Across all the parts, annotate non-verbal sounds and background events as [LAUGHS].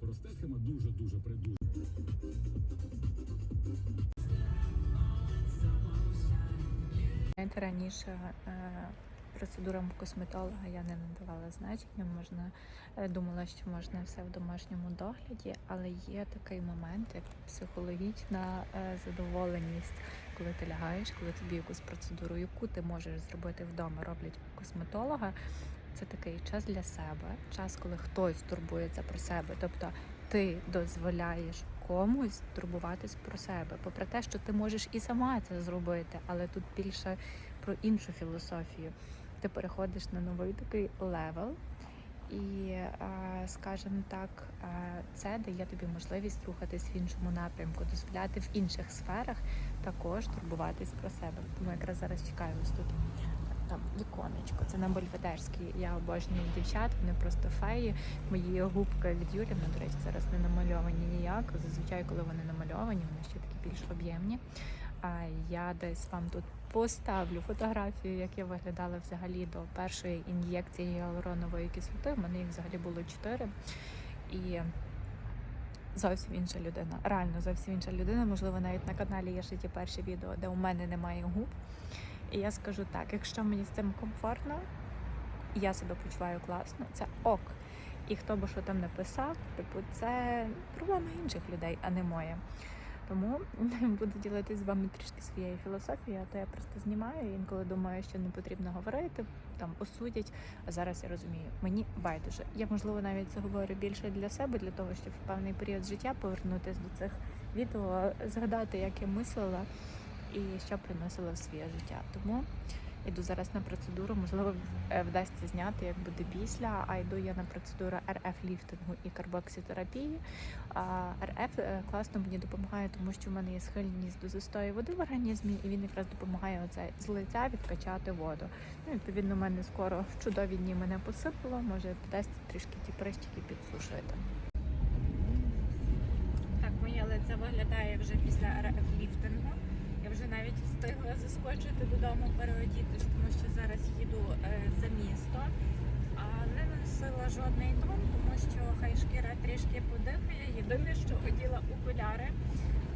Проста дуже-дуже придуже. Знаєте, раніше е, процедурам косметолога я не надавала значення. Можна е, думала, що можна все в домашньому догляді, але є такий момент, як психологічна е, задоволеність, коли ти лягаєш, коли тобі якусь процедуру, яку ти можеш зробити вдома, роблять косметолога. Це такий час для себе, час, коли хтось турбується про себе. Тобто ти дозволяєш комусь турбуватись про себе, попри те, що ти можеш і сама це зробити, але тут більше про іншу філософію. Ти переходиш на новий такий левел, і, е, скажімо так, е, це дає тобі можливість рухатись в іншому напрямку, дозволяти в інших сферах також турбуватись про себе. Тому якраз зараз чекаю ось тут там віконечко. Це на Бельведерській. Я обожнюю дівчат, вони просто феї. Мої губки від Юліна, до речі, зараз не намальовані ніяк. Зазвичай, коли вони намальовані, вони ще такі більш об'ємні. А я десь вам тут поставлю фотографію, як я виглядала взагалі до першої ін'єкції гіалуронової кислоти. У мене їх взагалі було чотири. І зовсім інша людина. Реально зовсім інша людина. Можливо, навіть на каналі є ще ті перші відео, де у мене немає губ. І я скажу так: якщо мені з цим комфортно, я себе почуваю класно, це ок. І хто би що там написав, типу, це проблема інших людей, а не моя. Тому [LAUGHS] буду ділитися з вами трішки своєю філософією, а то я просто знімаю і інколи думаю, що не потрібно говорити, там осудять. А зараз я розумію, мені байдуже. Я можливо навіть це говорю більше для себе, для того, щоб в певний період життя повернутися до цих відео, згадати, як я мислила і що приносила в своє життя. Тому йду зараз на процедуру, можливо, вдасться зняти, як буде після. А йду я на процедуру РФ ліфтингу і карбокситерапії. РФ е, класно мені допомагає, тому що в мене є схильність до застою води в організмі, і він якраз допомагає оце з лиця відкачати воду. Ну, відповідно, в мене скоро чудові дні мене посипало, може вдасться трішки ті прищики підсушити. Так, моє лице виглядає вже після РФ ліфтингу. Навіть встигла заскочити додому, переодітись, тому що зараз їду е, за місто. А не носила жодний тон, тому що хай шкіра трішки подихає. Єдине, що оділа окуляри,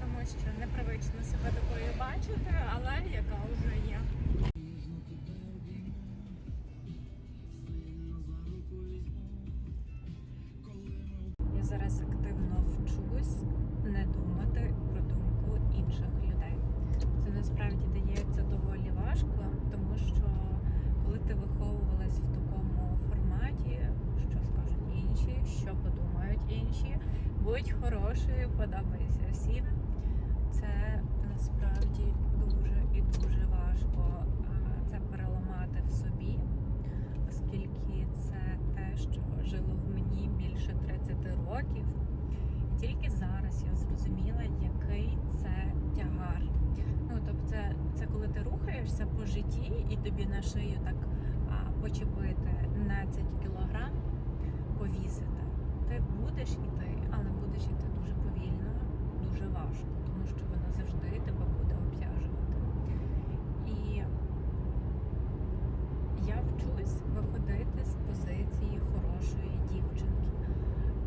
тому що непривично себе такою бачити, але яка вже є. Років. І тільки зараз я зрозуміла, який це тягар. Ну, тобто, це, це коли ти рухаєшся по житті і тобі на шию так а, почепити 12 кілограм, повісити. Ти будеш іти, але будеш іти дуже повільно, дуже важко, тому що воно завжди тебе буде обтяжувати. І я вчусь виходити з позиції хорошої дівчинки.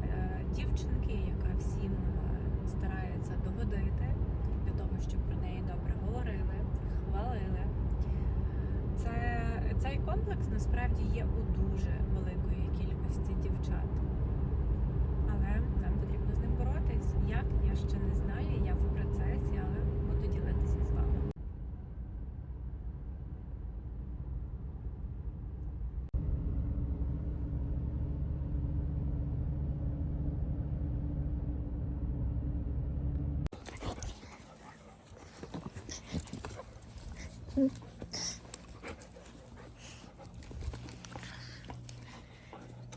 Е, Дівчинки, яка всім е, старається догодити для того, щоб про неї добре говорили, хвалили. Це, цей комплекс насправді є у дуже великої кількості дівчат. Але нам потрібно з ним боротись. Як я ще не знаю, я в процесі, але буду ділитися з вами.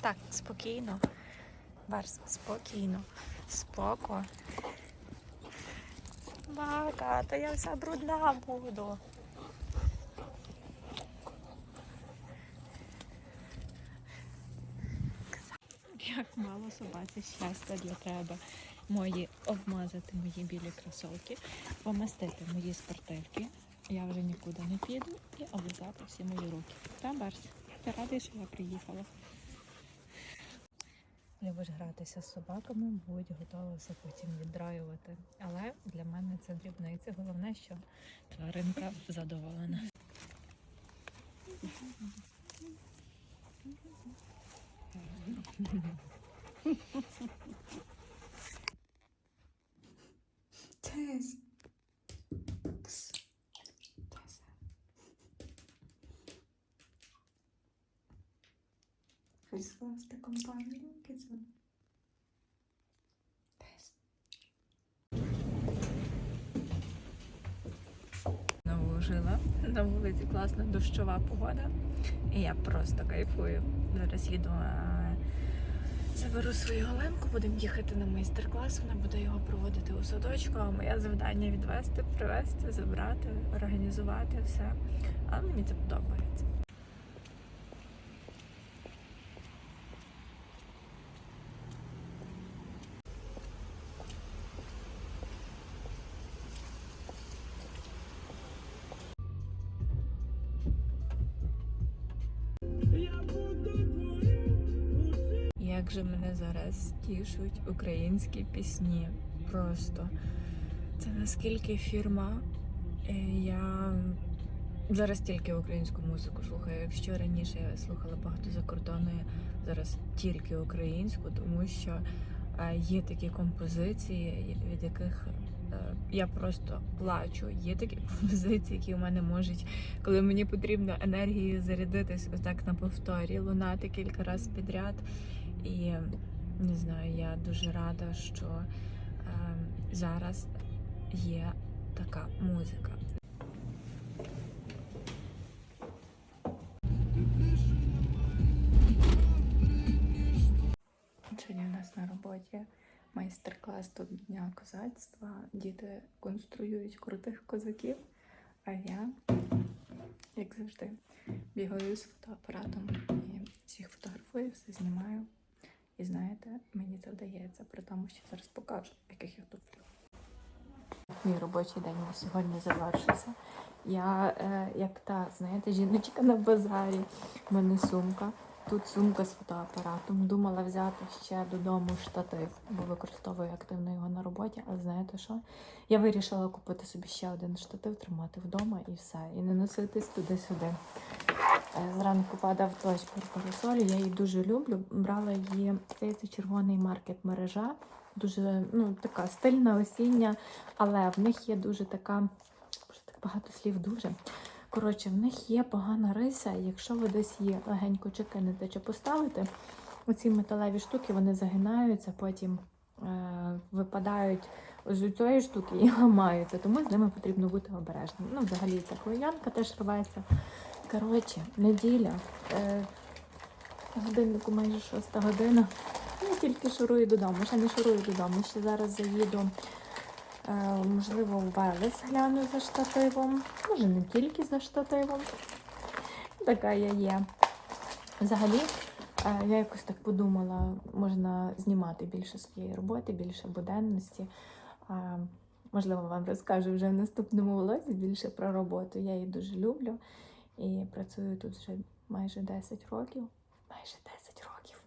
Так, спокійно. Барс, спокійно. Споко. Собака, то я вся брудна буду. Як мало собаці щастя для тебе. Мої обмазати мої білі кросовки, помастити мої спортивки. Я вже нікуди не піду і облизати всі мої руки. Та, Барс, ти радий, що я приїхала? Любиш гратися з собаками, будь готова все потім віддраювати. Але для мене це дрібниці. Головне, що тваринка задоволена. Тез. Хочеш скласти компанію, кицю? Знову жила. На вулиці класна дощова погода. І я просто кайфую. Зараз їду. е, Заберу свою Оленку, будемо їхати на майстер-клас. Вона буде його проводити у садочку. А моє завдання відвести, привезти, забрати, організувати все. Але мені це подобається. Тішуть українські пісні. Просто це наскільки фірма. Е, Я зараз тільки українську музику слухаю. Якщо раніше я слухала багато закордонної, зараз тільки українську, тому що е, є такі композиції, від яких е, я просто плачу. Є такі [LAUGHS] композиції, які у мене можуть, коли мені потрібно енергією зарядитись, отак на повторі, лунати кілька разів підряд. І не знаю, я дуже рада, що е, зараз є така музика. Сьогодні у нас на роботі майстер-клас до Дня козацтва. Діти конструюють крутих козаків, а я, як завжди, бігаю з фотоапаратом і всіх фотографую, все знімаю. І знаєте, мені це вдається, при тому, що зараз покажу, яких я тут. Мій робочий день на сьогодні завершився. Я е, як та, знаєте, жіночка на базарі. У мене сумка. Тут сумка з фотоапаратом. Думала взяти ще додому штатив, бо використовую активно його на роботі. Але знаєте що? Я вирішила купити собі ще один штатив, тримати вдома і все. І не носитись туди-сюди. Е, Зранку падав дощ про парасолі, я її дуже люблю. Брала її, здається, червоний маркет мережа. Дуже ну, така стильна осіння, але в них є дуже така, так багато слів дуже. Коротше, в них є погана риса, якщо ви десь її легенько чи кинете чи поставите, оці металеві штуки вони загинаються, потім е, випадають з цієї штуки і ламаються. Тому з ними потрібно бути обережним. Ну, взагалі, ця хвилянка теж рветься. Коротше, неділя. Е, годиннику майже шоста година. Я тільки шурую додому. Ще не шурую додому. Ще зараз заїду, е, можливо, в Велес гляну за штативом. Може, не тільки за штативом. Така я є. Взагалі, е, я якось так подумала, можна знімати більше своєї роботи, більше буденності. Можливо, вам розкажу вже в наступному влозі більше про роботу. Я її дуже люблю і працюю тут вже майже 10 років. Майже 10 років.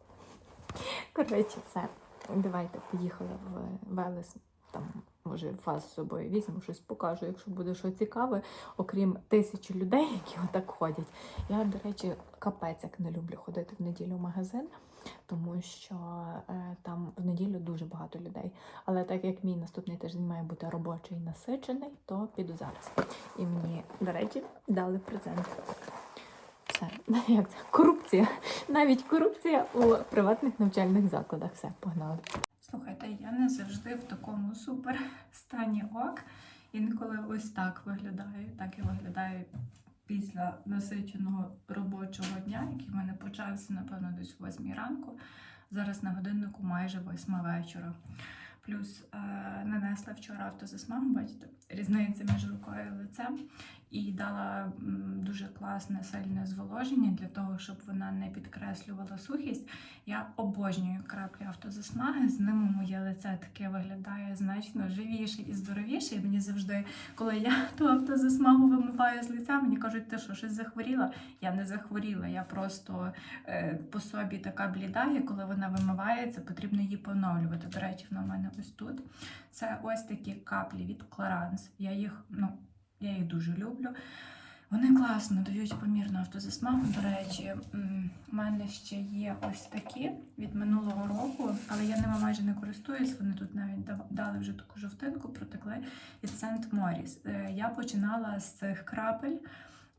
Коротше, все. Давайте поїхали в Велес. Там, може, вас з собою візьму, щось покажу, якщо буде що цікаве, окрім тисячі людей, які отак ходять. Я, до речі, капець як не люблю ходити в неділю в магазин, тому що е, там в неділю дуже багато людей. Але так як мій наступний тиждень має бути робочий і насичений, то піду зараз. І мені, до речі, дали презент. Все, [LAUGHS] як це? Корупція. Навіть корупція у приватних навчальних закладах. Все, погнали. Слухайте, я не завжди в такому супер стані ок. Інколи ось так виглядаю. Так я виглядаю після насиченого робочого дня, який в мене почався, напевно, десь о 8 ранку. Зараз на годиннику майже 8 вечора. Плюс е, нанесла вчора автозасмагу, бачите, різниця між рукою і лицем. І дала дуже класне сильне зволоження для того, щоб вона не підкреслювала сухість. Я обожнюю краплі автозасмаги. З ними моє лице таке виглядає значно живіше і здоровіше. І мені завжди, коли я [LAUGHS] ту автозасмагу вимиваю з лиця, мені кажуть, ти що, щось захворіла? Я не захворіла. Я просто е, по собі така бліда, і коли вона вимивається, потрібно її поновлювати. До речі, вона в мене ось тут. Це ось такі каплі від Clarins. Я їх, ну, я їх дуже люблю. Вони класно дають помірну автозасмагу. До речі, в мене ще є ось такі від минулого року, але я ними майже не користуюсь. Вони тут навіть дали вже таку жовтинку, протекли від Сент Моріс. Я починала з цих крапель.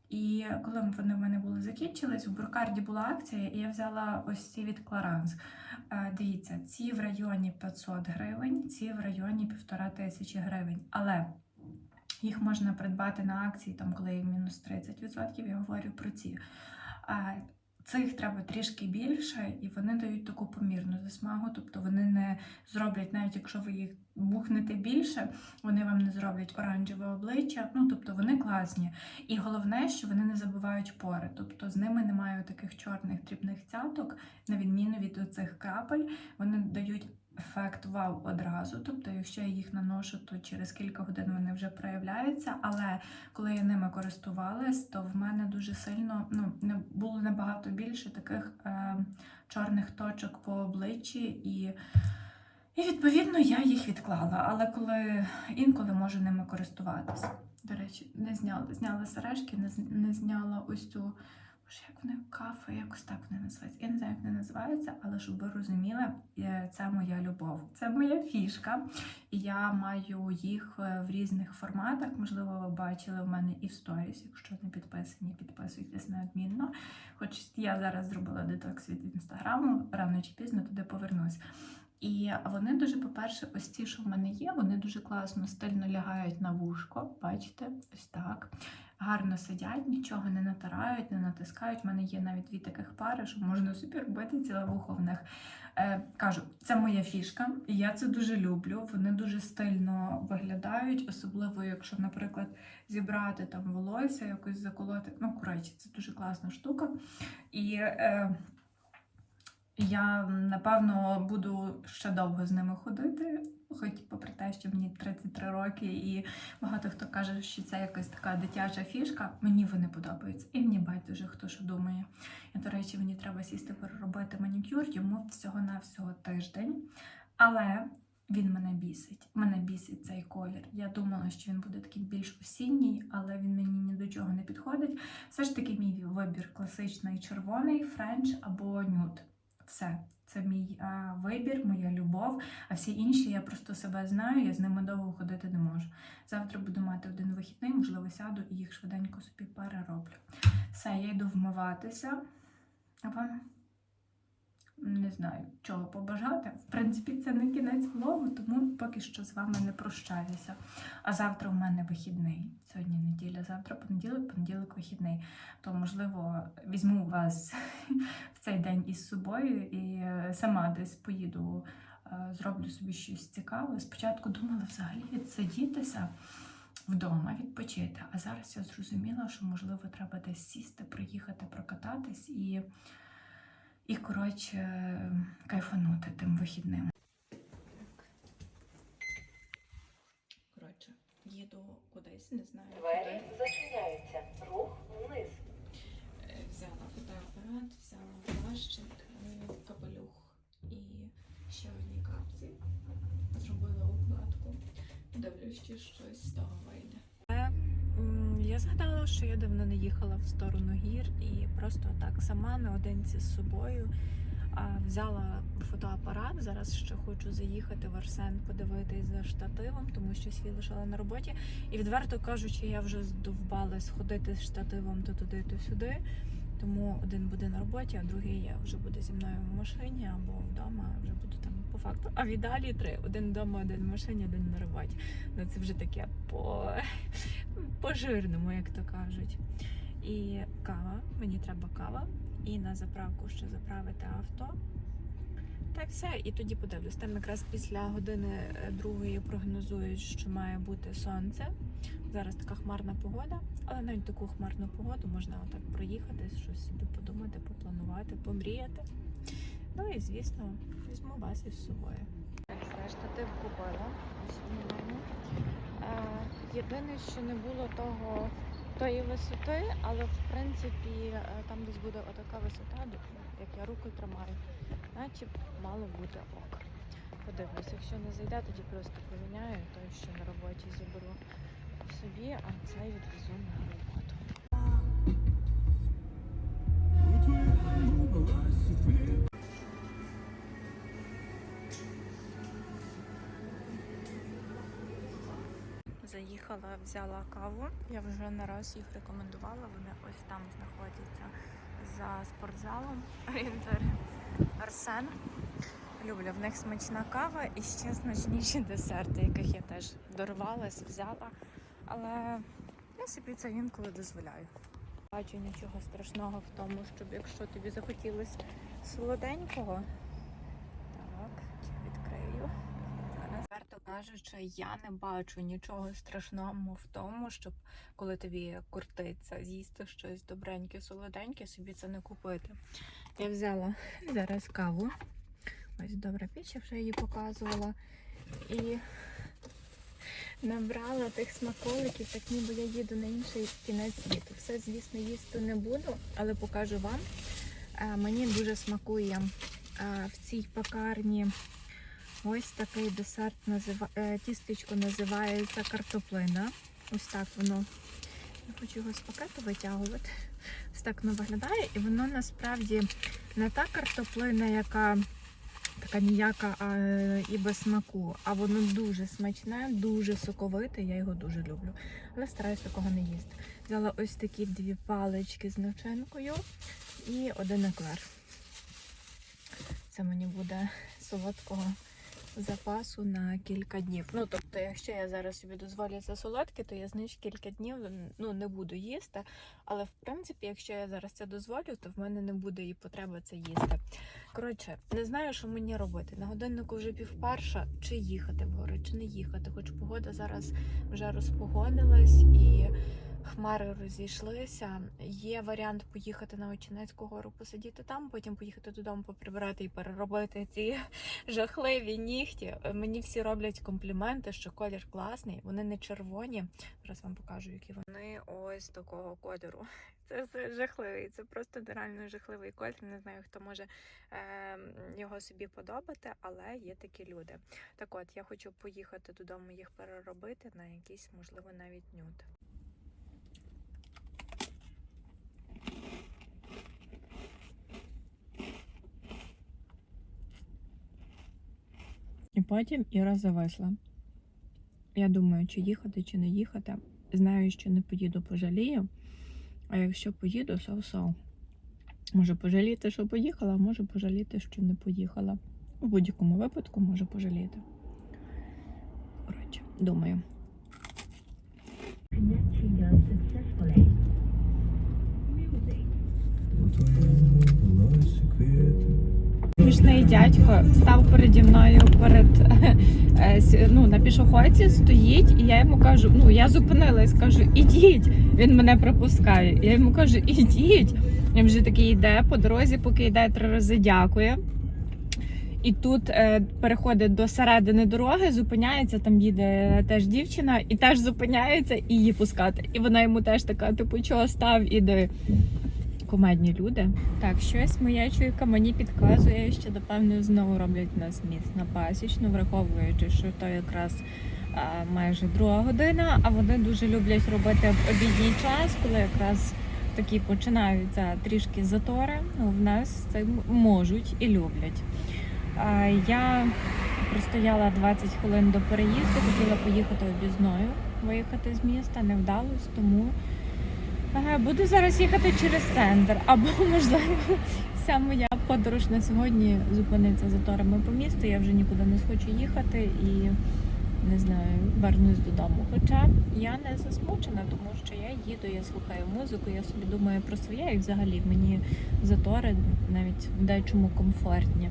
І коли вони в мене були закінчились, у Буркарді була акція, і я взяла ось ці від Clarins. Е, Дивіться, ці в районі 500 гривень, ці в районі 1500 гривень. Але їх можна придбати на акції, там, коли є мінус 30%, я говорю про ці. А цих треба трішки більше, і вони дають таку помірну засмагу, тобто вони не зроблять, навіть якщо ви їх бухнете більше, вони вам не зроблять оранжеве обличчя. Ну, тобто вони класні. І головне, що вони не забивають пори, тобто з ними немає таких чорних дрібних цяток, на відміну від оцих крапель, вони дають ефект вау одразу. Тобто, якщо я їх наношу, то через кілька годин вони вже проявляються. Але коли я ними користувалась, то в мене дуже сильно ну, не було набагато більше таких е, чорних точок по обличчі і. І відповідно я їх відклала, але коли інколи можу ними користуватися. До речі, не зняла, зняла сережки, не, не зняла ось цю. Боже, як вони кафе, якось так вони називаються. Я не знаю, як вони називаються, але щоб ви розуміли, е, це моя любов. Це моя фішка. І я маю їх е, в різних форматах. Можливо, ви бачили в мене і в сторіс. Якщо не підписані, підписуйтесь неодмінно. Хоч я зараз зробила детокс від інстаграму, рано чи пізно туди повернусь. І вони дуже, по-перше, ось ті, що в мене є, вони дуже класно стильно лягають на вушко. Бачите, ось так. Гарно сидять, нічого не натирають, не натискають. У мене є навіть дві таких пари, що можна собі робити ціле в них. Е, кажу, це моя фішка, і я це дуже люблю. Вони дуже стильно виглядають, особливо, якщо, наприклад, зібрати там волосся, якось заколоти. Ну, коротше, це дуже класна штука. І е, я напевно буду ще довго з ними ходити, хоч попри те, що мені 33 роки, і багато хто каже, що це якась така дитяча фішка. Мені вони подобаються, і мені байдуже, хто що думає. І, до речі, мені треба сісти переробити манікюр, йому всього-навсього тиждень. Але він мене бісить. Мене бісить цей колір. Я думала, що він буде такий більш осінній, але він мені ні до чого не підходить. Все ж таки, мій вибір класичний червоний, френч або нюд. Все. Це мій а, вибір, моя любов. А всі інші я просто себе знаю, я з ними довго ходити не можу. Завтра буду мати один вихідний, можливо, сяду і їх швиденько собі перероблю. Все, я йду вмиватися. А вам не знаю, чого побажати. В принципі, це не кінець влогу, тому поки що з вами не прощаюся. А завтра у мене вихідний. Сьогодні неділя, завтра понеділок, понеділок вихідний. То, можливо, візьму вас [LAUGHS] в цей день із собою і е, сама десь поїду, е, зроблю собі щось цікаве. Спочатку думала взагалі відсидітися вдома, відпочити. А зараз я зрозуміла, що можливо треба десь сісти, приїхати, прокататись і, і коротше, кайфанути тим вихідним. Коротше, їду кудись, не знаю. Двері зачиняються. Рух вниз. Е, Взяла фотоапарат, взяла плащик, е, капелюх і ще одні капці. Зробила укладку. Дивлюсь, чи щось з того вийде. Я згадала, що я давно не їхала в сторону гір і просто так сама наодинці з собою взяла фотоапарат. Зараз ще хочу заїхати в Арсен, подивитись за штативом, тому що свій лишала на роботі. І відверто кажучи, я вже здовбалась ходити з штативом то туди, то сюди. Тому один буде на роботі, а другий я вже буде зі мною в машині або вдома. Вже буду там по факту. А в ідеалі три: один вдома, один в машині, один на роботі. Ну це вже таке по, по жирному, як то кажуть. І кава, мені треба кава. І на заправку ще заправити авто. Так, все, і тоді подивлюсь. Там якраз після години е, другої прогнозують, що має бути сонце. Зараз така хмарна погода, але навіть таку хмарну погоду можна отак проїхати, щось собі подумати, попланувати, помріяти. Ну і звісно, візьму вас із собою. Так, все, штатив купила. Е, Єдине, що не було того тої висоти, але в принципі е, там десь буде отака висота, як я руку тримаю, наче мало бути ок. Подивлюсь, якщо не зайде, тоді просто поміняю той, що на роботі заберу собі, а цей відвезу на роботу. Заїхала, взяла каву. Я вже не раз їх рекомендувала. Вони ось там знаходяться за спортзалом. [LAUGHS] Орієнтир Арсен. Люблю в них смачна кава і ще смачніші десерти, яких я теж дорвалась, взяла. Але я собі це інколи дозволяю. Бачу нічого страшного в тому, щоб якщо тобі захотілося солоденького. Так, відкрию. Зараз. Відверто кажучи, я не бачу нічого страшного в тому, щоб коли тобі кортиться з'їсти щось добреньке, солоденьке, собі це не купити. Я взяла зараз каву. Ось добра піч, я вже її показувала. І набрала тих смаколиків, так ніби я їду на інший кінець світу. Все, звісно, їсти не буду, але покажу вам. Е, Мені дуже смакує е, в цій пекарні ось такий десерт, е, тістечко називається картоплина. Ось так воно. Я хочу його з пакету витягувати. Ось так воно виглядає, і воно насправді не та картоплина, яка така ніяка а, і без смаку, а воно дуже смачне, дуже соковите, я його дуже люблю. Але стараюсь такого не їсти. Взяла ось такі дві палички з начинкою і один еклер. Це мені буде солодкого запасу на кілька днів. Ну, тобто, якщо я зараз собі дозволю це солодке, то я знаєш кілька днів ну, не буду їсти. Але в принципі, якщо я зараз це дозволю, то в мене не буде і потреби це їсти. Коротше, не знаю, що мені робити. На годиннику вже півперша, чи їхати в гори, чи не їхати. Хоч погода зараз вже розпогодилась і хмари розійшлися. Є варіант поїхати на Очинецьку гору, посидіти там, потім поїхати додому, поприбирати і переробити ці жахливі нігті. Мені всі роблять компліменти, що колір класний. Вони не червоні. Зараз вам покажу, які вони ось такого кольору. Це все жахливий. Це просто нереально жахливий колір. Не знаю, хто може е, його собі подобати, але є такі люди. Так от, я хочу поїхати додому їх переробити на якийсь, можливо, навіть нюд. І потім Іра зависла. Я думаю, чи їхати, чи не їхати. Знаю, що не поїду, пожалію. А якщо поїду, соу-соу. Може пожаліти, що поїхала, а може пожаліти, що не поїхала. У будь-якому випадку може пожаліти. Коротше, думаю. Смішний дядько став переді мною перед [LAUGHS] е, ну, на пішоходці, стоїть, і я йому кажу: ну я зупинилась, кажу, ідіть. Він мене пропускає. Я йому кажу, ідіть. Він вже такий йде по дорозі, поки йде три рази дякує. І тут е, переходить до середини дороги, зупиняється, там їде теж дівчина, і теж зупиняється і її пускати. І вона йому теж така, типу, чого став, іди. Комедні люди. Так, щось моя чуйка мені підказує, що напевно знову роблять нас міст на пасічну, враховуючи, що то якраз а, майже друга година, а вони дуже люблять робити в обідній час, коли якраз такі починаються трішки затори. Ну, в нас це можуть і люблять. А, я простояла 20 хвилин до переїзду, хотіла поїхати обізною, виїхати з міста, не вдалось, тому. Буду зараз їхати через центр, або [LAUGHS] можливо вся моя подорож на сьогодні зупиниться заторами по місту. Я вже нікуди не схочу їхати і не знаю, вернусь додому. Хоча я не засмучена, тому що я їду, я слухаю музику, я собі думаю про своє і взагалі мені затори навіть дечому комфортні.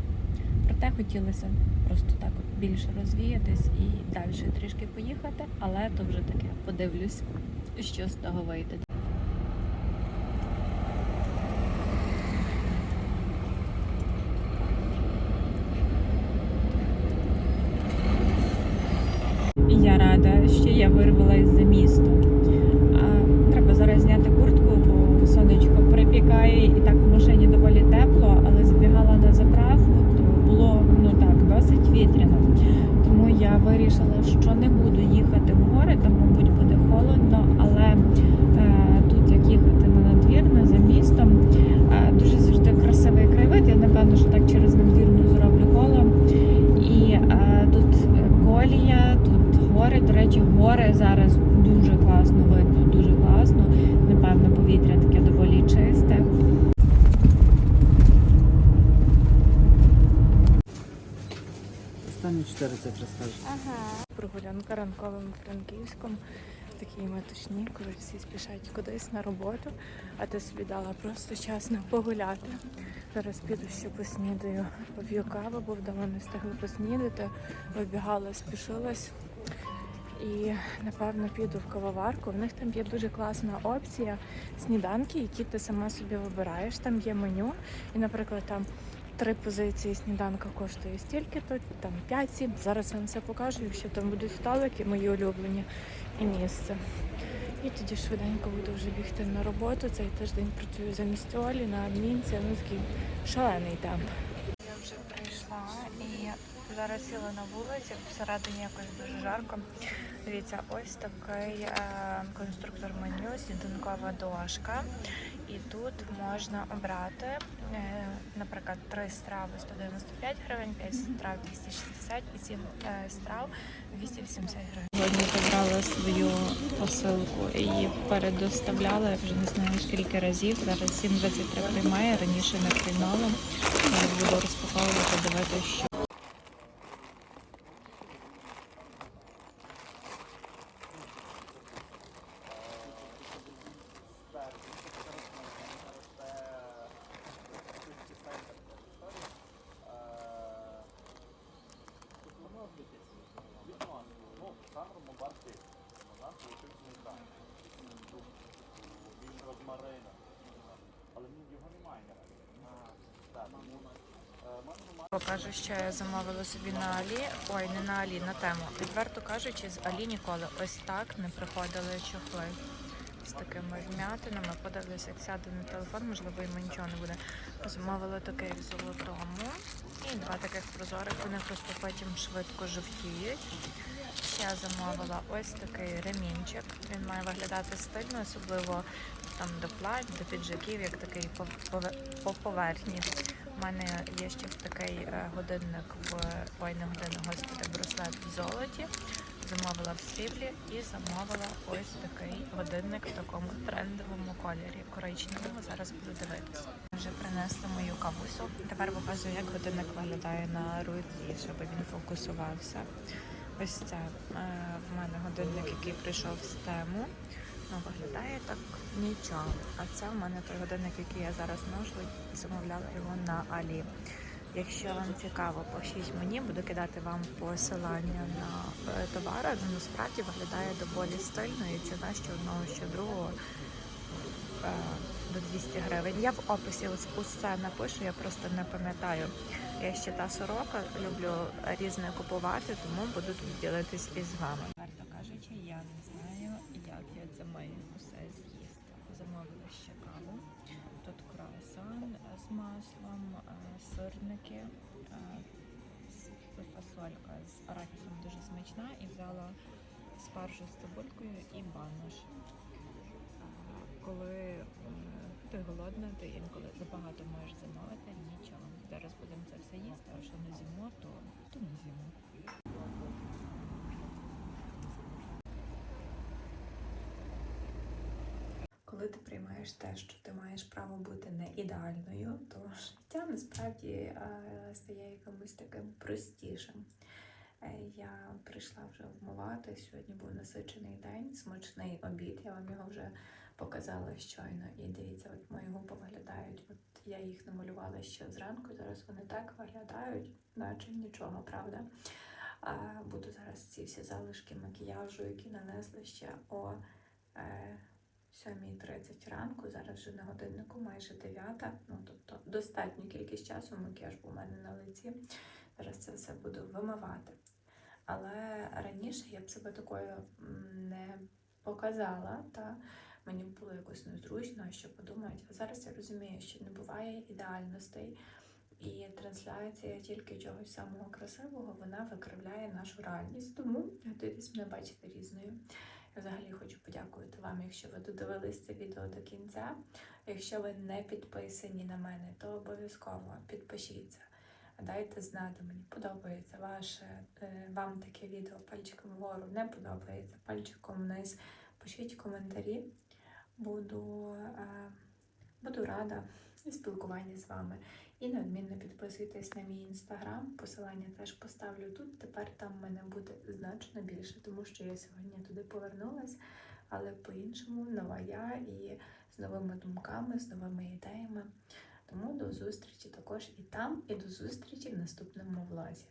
Проте хотілося просто так більше розвіятись і далі трішки поїхати, але то вже таке подивлюсь, що з того вийде. Я рада, що я вирвалась за місто. А, треба зараз зняти куртку, бо сонечко припікає і так в машині доволі тепло, але забігала на заправку, то було ну так досить вітряно. Тому я вирішила, що не буду їхати в гори, там, мабуть, буде холодно, але е, тут як їхати на надвірне за містом, е, дуже завжди красивий краєвид. Я напевно, що так через надвірну зроблю коло. І е, тут колія, тут гори. До речі, гори зараз дуже класно видно, дуже класно. Напевно, повітря таке доволі чисте. Останні чотири цифри скажеш. Ага. Прогулянка ранковим Франківськом. Такі метушні, коли всі спішать кудись на роботу, а ти собі дала просто час на погуляти. Зараз піду ще поснідаю, поп'ю каву, бо вдома не встигла поснідати, вибігала, спішилась. І напевно піду в кавоварку. В них там є дуже класна опція сніданки, які ти сама собі вибираєш. Там є меню, і, наприклад, там три позиції сніданка коштує стільки, то там 5-7. Зараз я вам все покажу, якщо там будуть столики, мої улюблені і місце. І тоді швиденько буду вже бігти на роботу. Цей тиждень працюю замість Олі на адмінці, ну такий шалений темп. Я вже прийшла і зараз сіла на вулиці, всередині якось дуже жарко. Дивіться, ось такий е, конструктор меню, сніданкова дошка. І тут можна обрати, е, наприклад, 3 страви 195 гривень, 5 страв 260 і 7 е, страв 280 гривень. Сьогодні забрала свою посилку і передоставляла, я вже не знаю скільки разів. Зараз 7.23 приймає, раніше не приймала. Буду розпаковувати, дивитися, що. Покажу, що я замовила собі на Алі. Ой, не на Алі, на тему. Відверто кажучи, з Алі ніколи ось так не приходили чохли з такими вмятинами. Подивлюся, як сяду на телефон, можливо, йому нічого не буде. Замовила такий в золотому і два таких прозорих. Вони просто потім швидко жовтіють. Ще замовила ось такий ремінчик. Він має виглядати стильно, особливо там до плать, до піджаків, як такий по, пове- по поверхні. У мене є ще такий е, годинник в ой, не годинник, господи, браслет в золоті. Замовила в сріблі і замовила ось такий годинник в такому трендовому кольорі коричневому. Зараз буду дивитися. Вже принесли мою кавусу. Тепер показую, як годинник виглядає на руці, щоб він фокусувався. Ось це е, в мене годинник, який прийшов з тему. Ну, виглядає так нічого. А це в мене той годинник, який я зараз ношу, замовляла його на Алі. Якщо вам цікаво, пишіть мені, буду кидати вам посилання на е, товари. Ну, насправді виглядає доволі стильно і ціна що одного, що другого е, до 200 гривень. Я в описі усе напишу, я просто не пам'ятаю. Я ще та сорока люблю різне купувати, тому буду тут ділитись із вами. Сирники, е, фасолька з арахісом дуже смачна і взяла спаржу з цибулькою і банош. Е, Коли ти голодна, ти інколи забагато можеш замовити, нічого. Зараз будемо це все їсти, а що не з'їмо, то, то не з'їмо. Коли ти приймаєш те, що ти маєш право бути не ідеальною, то життя насправді е, стає якимось таким простішим. Е, Я прийшла вже вмивати. Сьогодні був насичений день, смачний обід. Я вам його вже показала щойно. І дивіться, от мої губи виглядають. От я їх намалювала ще зранку. Зараз вони так виглядають, наче нічого, правда. А, буду зараз ці всі залишки макіяжу, які нанесли ще о е, 7.30 ранку. Зараз вже на годиннику майже 9. Ну тобто достатню кількість часу макіяж у мене на лиці. Зараз це все буду вимивати. Але раніше я б себе такою не показала, та мені було якось незручно, що подумають. А зараз я розумію, що не буває ідеальностей, і трансляція тільки чогось самого красивого вона викривляє нашу реальність. Тому готуйтесь мене бачити різною. Я взагалі хочу подякувати вам, якщо ви додивились це відео до кінця. Якщо ви не підписані на мене, то обов'язково підпишіться. Дайте знати, мені подобається ваше е, вам таке відео пальчиком вгору, не подобається пальчиком вниз. Пишіть коментарі. Буду, е, буду рада спілкуванню з вами. І неодмінно підписуйтесь на мій інстаграм. Посилання теж поставлю тут. Тепер там в мене буде значно більше, тому що я сьогодні туди повернулась, але по-іншому нова я і з новими думками, з новими ідеями. Тому до зустрічі також і там, і до зустрічі в наступному влазі.